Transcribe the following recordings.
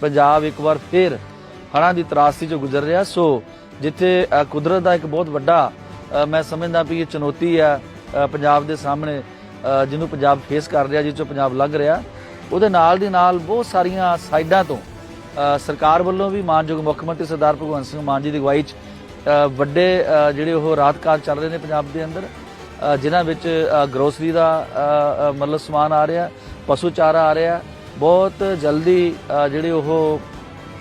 ਪੰਜਾਬ ਇੱਕ ਵਾਰ ਫਿਰ ਹੜ੍ਹਾਂ ਦੀ ਤਰਾਸਦੀ ਚੋਂ ਗੁਜ਼ਰ ਰਿਹਾ। ਸੋ ਜਿੱਥੇ ਕੁਦਰਤ ਦਾ ਇੱਕ ਬਹੁਤ ਵੱਡਾ ਮੈਂ ਸਮਝਦਾ ਵੀ ਇਹ ਚੁਣੌਤੀ ਆ ਪੰਜਾਬ ਦੇ ਸਾਹਮਣੇ ਜਿਹਨੂੰ ਪੰਜਾਬ ਫੇਸ ਕਰ ਰਿਹਾ ਜਿਸ ਚੋਂ ਪੰਜਾਬ ਲੰਘ ਰਿਹਾ। ਉਹਦੇ ਨਾਲ ਦੀ ਨਾਲ ਬਹੁਤ ਸਾਰੀਆਂ ਸਾਈਡਾਂ ਤੋਂ ਸਰਕਾਰ ਵੱਲੋਂ ਵੀ ਮਾਨਯੋਗ ਮੁੱਖ ਮੰਤਰੀ ਸਰਦਾਰ ਭਗਵੰਤ ਸਿੰਘ ਮਾਨ ਜੀ ਦੀ ਅਗਵਾਈ 'ਚ ਵੱਡੇ ਜਿਹੜੇ ਉਹ ਰਾਹਤ ਕਾਰਜ ਚੱਲ ਰਹੇ ਨੇ ਪੰਜਾਬ ਦੇ ਅੰਦਰ ਅ, ਜਿਨ੍ਹਾਂ ਵਿੱਚ ਗਰੋਸਰੀ ਦਾ ਮਤਲਬ ਸਮਾਨ ਆ ਰਿਹਾ ਪਸ਼ੂ ਚਾਰਾ ਆ ਰਿਹਾ ਬਹੁਤ ਜਲਦੀ ਜਿਹੜੇ ਉਹ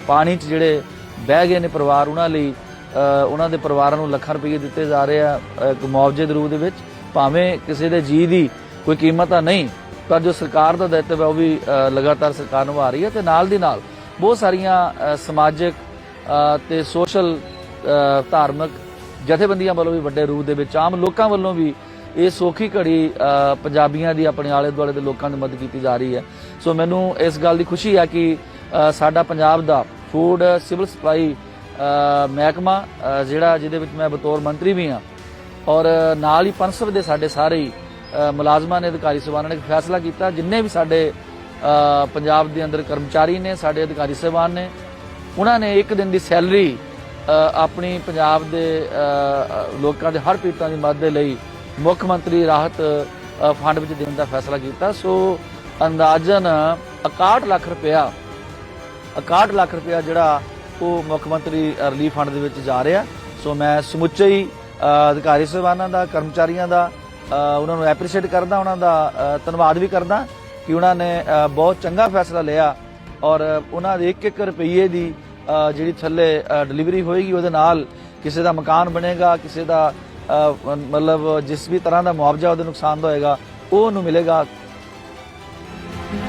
ਪਾਣੀ 'ਚ ਜਿਹੜੇ ਬਹਿ ਗਏ ਨੇ ਪਰਿਵਾਰ ਉਹਨਾਂ ਲਈ ਉਹਨਾਂ ਦੇ ਪਰਿਵਾਰਾਂ ਨੂੰ ਲੱਖਾਂ ਰੁਪਏ ਦਿੱਤੇ ਜਾ ਰਹੇ ਆ ਇੱਕ ਮੁਆਵਜ਼ੇ ਦੇ ਰੂਪ ਦੇ ਵਿੱਚ। ਭਾਵੇਂ ਕਿਸੇ ਦੇ ਜੀ ਦੀ ਕੋਈ ਕੀਮਤ ਤਾਂ ਨਹੀਂ ਪਰ ਜੋ ਸਰਕਾਰ ਦਾ ਦਾਇਤਵ ਹੈ ਉਹ ਵੀ ਲਗਾਤਾਰ ਸਰਕਾਰ ਨਿਭਾ ਰਹੀ ਹੈ ਤੇ ਨਾਲ ਦੀ ਨਾਲ ਬਹੁਤ ਸਾਰੀਆਂ ਸਮਾਜਿਕ ਅ, ਤੇ ਸੋਸ਼ਲ ਧਾਰਮਿਕ ਜਥੇਬੰਦੀਆਂ ਵੱਲੋਂ ਵੀ ਵੱਡੇ ਰੂਪ ਦੇ ਵਿੱਚ ਆਮ ਲੋਕਾਂ ਵੱਲੋਂ ਵੀ ਇਹ ਸੌਖੀ ਘੜੀ ਪੰਜਾਬੀਆਂ ਦੀ ਆਪਣੇ ਆਲੇ ਦੁਆਲੇ ਦੇ ਲੋਕਾਂ ਦੀ ਮਦਦ ਕੀਤੀ ਜਾ ਰਹੀ ਹੈ। ਸੋ ਮੈਨੂੰ ਇਸ ਗੱਲ ਦੀ ਖੁਸ਼ੀ ਹੈ ਕਿ ਸਾਡਾ ਪੰਜਾਬ ਦਾ ਫੂਡ ਸਿਵਲ ਸਪਲਾਈ ਮਹਿਕਮਾ ਜਿਹੜਾ ਜਿਹਦੇ ਵਿੱਚ ਮੈਂ ਬਤੌਰ ਮੰਤਰੀ ਵੀ ਹਾਂ, ਔਰ ਨਾਲ ਹੀ ਪੰਸਵ ਦੇ ਸਾਡੇ ਸਾਰੇ ਹੀ ਮੁਲਾਜ਼ਮਾਂ ਨੇ, ਅਧਿਕਾਰੀ ਸਭਾਵਾਂ ਨੇ ਇੱਕ ਫੈਸਲਾ ਕੀਤਾ, ਜਿੰਨੇ ਵੀ ਸਾਡੇ ਪੰਜਾਬ ਦੇ ਅੰਦਰ ਕਰਮਚਾਰੀ ਨੇ, ਸਾਡੇ ਅਧਿਕਾਰੀ ਸਭਾਵਾਂ ਨੇ, ਉਹਨਾਂ ਨੇ ਇੱਕ ਦਿਨ ਦੀ ਸੈਲਰੀ ਆਪਣੀ ਪੰਜਾਬ ਦੇ ਲੋਕਾਂ ਦੇ ਹਰ ਪੀੜਤਾਂ ਦੀ ਮਦਦ ਦੇ ਲਈ ਮੁੱਖ ਮੰਤਰੀ ਰਾਹਤ ਫੰਡ ਵਿੱਚ ਦੇਣ ਦਾ ਫੈਸਲਾ ਕੀਤਾ। ਸੋ ਅੰਦਾਜ਼ਨ 61 ਲੱਖ ਰੁਪਇਆ 61 ਲੱਖ ਰੁਪਇਆ ਜਿਹੜਾ ਉਹ ਮੁੱਖ ਮੰਤਰੀ ਰਿਲੀਫ ਫੰਡ ਦੇ ਵਿੱਚ ਜਾ ਰਿਹਾ। ਸੋ ਮੈਂ ਸਮੁੱਚੇ ਹੀ ਅਧਿਕਾਰੀ ਸਹਿਬਾਨਾਂ ਦਾ, ਕਰਮਚਾਰੀਆਂ ਦਾ ਉਹਨਾਂ ਨੂੰ ਐਪਰੀਸ਼ੀਏਟ ਕਰਦਾ, ਉਹਨਾਂ ਦਾ ਧੰਨਵਾਦ ਵੀ ਕਰਦਾ ਕਿ ਉਹਨਾਂ ਨੇ ਬਹੁਤ ਚੰਗਾ ਫੈਸਲਾ ਲਿਆ ਔਰ ਉਹਨਾਂ ਦੇ ਇੱਕ ਇੱਕ ਰੁਪਈਏ ਦੀ ਜਿਹੜੀ ਥੱਲੇ ਡਿਲੀਵਰੀ ਹੋਏਗੀ, ਉਹਦੇ ਨਾਲ ਕਿਸੇ ਦਾ ਮਕਾਨ ਬਣੇਗਾ, ਕਿਸੇ ਦਾ ਮਤਲਬ ਜਿਸ ਵੀ ਤਰ੍ਹਾਂ ਦਾ ਮੁਆਵਜ਼ਾ ਉਹਦੇ ਨੁਕਸਾਨ ਦਾ ਹੋਏਗਾ ਉਹ ਉਹਨੂੰ ਮਿਲੇਗਾ।